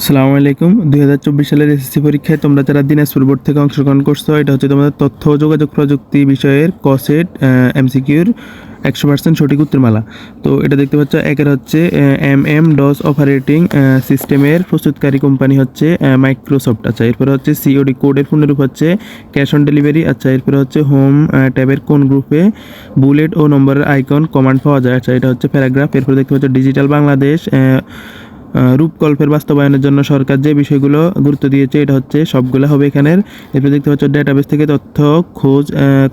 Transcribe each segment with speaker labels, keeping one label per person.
Speaker 1: আসসালামু আলাইকুম। দুই হাজার চব্বিশ সালের এসএসসি পরীক্ষায় তোমরা যারা দিনাজপুর বোর্ড থেকে অংশগ্রহণ করছ, এটা হচ্ছে তোমাদের তথ্য ও যোগাযোগ প্রযুক্তি বিষয়ের কসেট এমসিকিউর একশো পার্সেন্ট সঠিক উত্তরমালা। তো এটা দেখতে পাচ্ছ, একের হচ্ছে এম এম ডস অপারেটিং সিস্টেমের প্রস্তুতকারী কোম্পানি হচ্ছে মাইক্রোসফট। আচ্ছা এরপরে হচ্ছে সিওডি কোডের পূর্ণরূপ হচ্ছে ক্যাশ অন ডেলিভারি। আচ্ছা এরপরে হচ্ছে হোম ট্যাবের কোন গ্রুপে বুলেট ও নম্বরের আইকন কমান্ড পাওয়া যায়। আচ্ছা এটা হচ্ছে প্যারাগ্রাফ। এরপরে দেখতে পাচ্ছ, ডিজিটাল বাংলাদেশ রূপকল্পের বাস্তবায়নের জন্য সরকার যে বিষয়গুলো গুরুত্ব দিয়েছে, এটা হচ্ছে সবগুলো হবে এখানের। এরপরে দেখতে পাচ্ছ ডেটাবেস থেকে তথ্য খোঁজ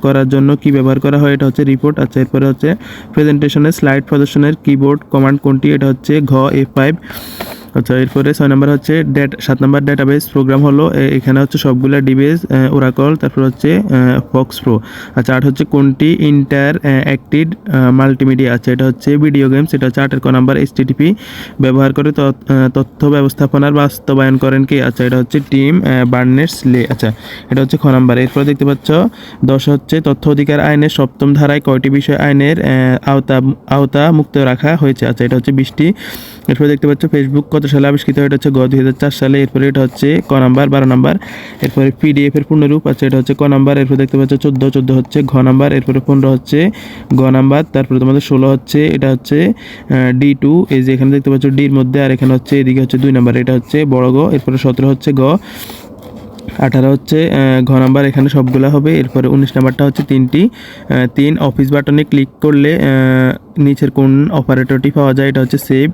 Speaker 1: করার জন্য কি ব্যবহার করা হয়, এটা হচ্ছে রিপোর্ট আচ্ছা এরপরে হচ্ছে প্রেজেন্টেশনের স্লাইড প্রদর্শনের কিবোর্ড কমান্ড কোনটি, এটা হচ্ছে ঘ এ ফাইভ আচ্ছা এরপরে ছয় নম্বর হচ্ছে ডেট সাত নম্বর ডেটাবেস প্রোগ্রাম হলো এখানে হচ্ছে সবগুলা ডিবেস ওরাকল তারপর হচ্ছে ফক্স প্রো আচ্ছা আট হচ্ছে কোনটি ইন্টার অ্যাক্টিভ মাল্টিমিডিয়া আচ্ছা এটা হচ্ছে ভিডিও গেমস এটা হচ্ছে আটের ক নাম্বার এইচটিটিপি ব্যবহার করে তথ- তথ্য ব্যবস্থাপনার বাস্তবায়ন করেন কি? আচ্ছা এটা হচ্ছে টিম বার্নেস লে আচ্ছা এটা হচ্ছে খ নাম্বার। এরপরে দেখতে পাচ্ছ, দশ হচ্ছে তথ্য অধিকার আইনের সপ্তম ধারায় কয়টি বিষয় আইনের আওতা আওতা মুক্ত রাখা হয়েছে? আচ্ছা এটা হচ্ছে বৃষ্টি এরপরে দেখতে পাচ্ছ ফেসবুক কত সালে আবিষ্কৃত হয়? এটা হচ্ছে গ দুই হাজার চার সালে। এরপরে এটা হচ্ছে ক নাম্বার? বারো নাম্বার। এরপরে পিডিএফ এর পূর্ণরূপ আছে। এটা হচ্ছে ক নাম্বার। এরপরে দেখতে পাচ্ছ চোদ্দ চোদ্দ হচ্ছে ঘ নাম্বার। এরপরে পনেরো হচ্ছে গ নাম্বার। তারপরে তোমাদের ষোলো হচ্ছে, এটা হচ্ছে ডি টু এই যে এখানে দেখতে পাচ্ছ ডির মধ্যে, আর এখানে হচ্ছে এদিকে হচ্ছে দুই নাম্বার। এটা হচ্ছে বড় গ। এরপরে সতেরো হচ্ছে গ। আঠারো হচ্ছে ঘ নাম্বার। এখানে সবগুলো হবে। এরপরে উনিশ নাম্বারটা হচ্ছে তিনটি তিন। অফিস বাটনে ক্লিক করলে নিচের কোন অপারেটরটি পাওয়া যায়, এটা হচ্ছে সেভ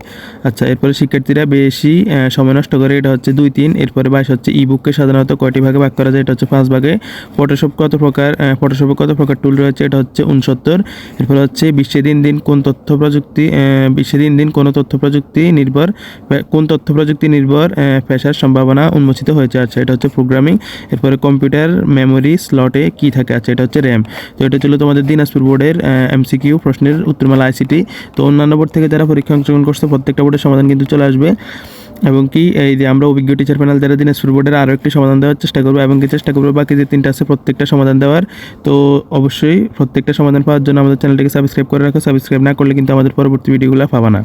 Speaker 1: আচ্ছা এরপরে শিক্ষার্থীরা বেশি সময় নষ্ট করে, এটা হচ্ছে দুই তিন, এরপরে বাইশ হচ্ছে ইবুককে সাধারণত কয়টি ভাগে ভাগ করা যায়, এটা হচ্ছে পাঁচ ভাগে। ফটোশপ কত প্রকার ফটোশপে কত প্রকার টুল রয়েছে, এটা হচ্ছে উনসত্তর। এরপরে হচ্ছে বিশ্বে দিন দিন কোন তথ্য প্রযুক্তি বিশ্বে দিন দিন কোন তথ্য প্রযুক্তি নির্ভর কোন তথ্য প্রযুক্তি নির্ভর পেশার সম্ভাবনা উন্মোচিত হয়েছে। আচ্ছা এটা হচ্ছে প্রোগ্রামিং এরপরে কম্পিউটার মেমোরি স্লটে কি থাকে? আচ্ছা এটা হচ্ছে র্যাম তো এটা ছিল তোমাদের দিনাজপুর বোর্ডের এমসিকিউ প্রশ্নের উত্তরমালা আইসিটি তো অন্যান্য বোর্ড থেকে যারা পরীক্ষা অংশগ্রহণ করছে, প্রত্যেকটা বোর্ডের সমাধান কিন্তু চলে আসবে। এবং কি, এই যে আমরা অভিজ্ঞ টিচার প্যানেল যারা দিনাজপুর বোর্ডের আরও একটি সমাধান দেওয়ার চেষ্টা করব এবং কি চেষ্টা করব বাকি যে তিনটা আছে প্রত্যেকটা সমাধান দেওয়ার। তো অবশ্যই প্রত্যেকটা সমাধান পাওয়ার জন্য আমাদের চ্যানেলটিকে সাবস্ক্রাইব করে রাখো। সাবস্ক্রাইব না করলে কিন্তু আমাদের পরবর্তী ভিডিওগুলো পাবা না।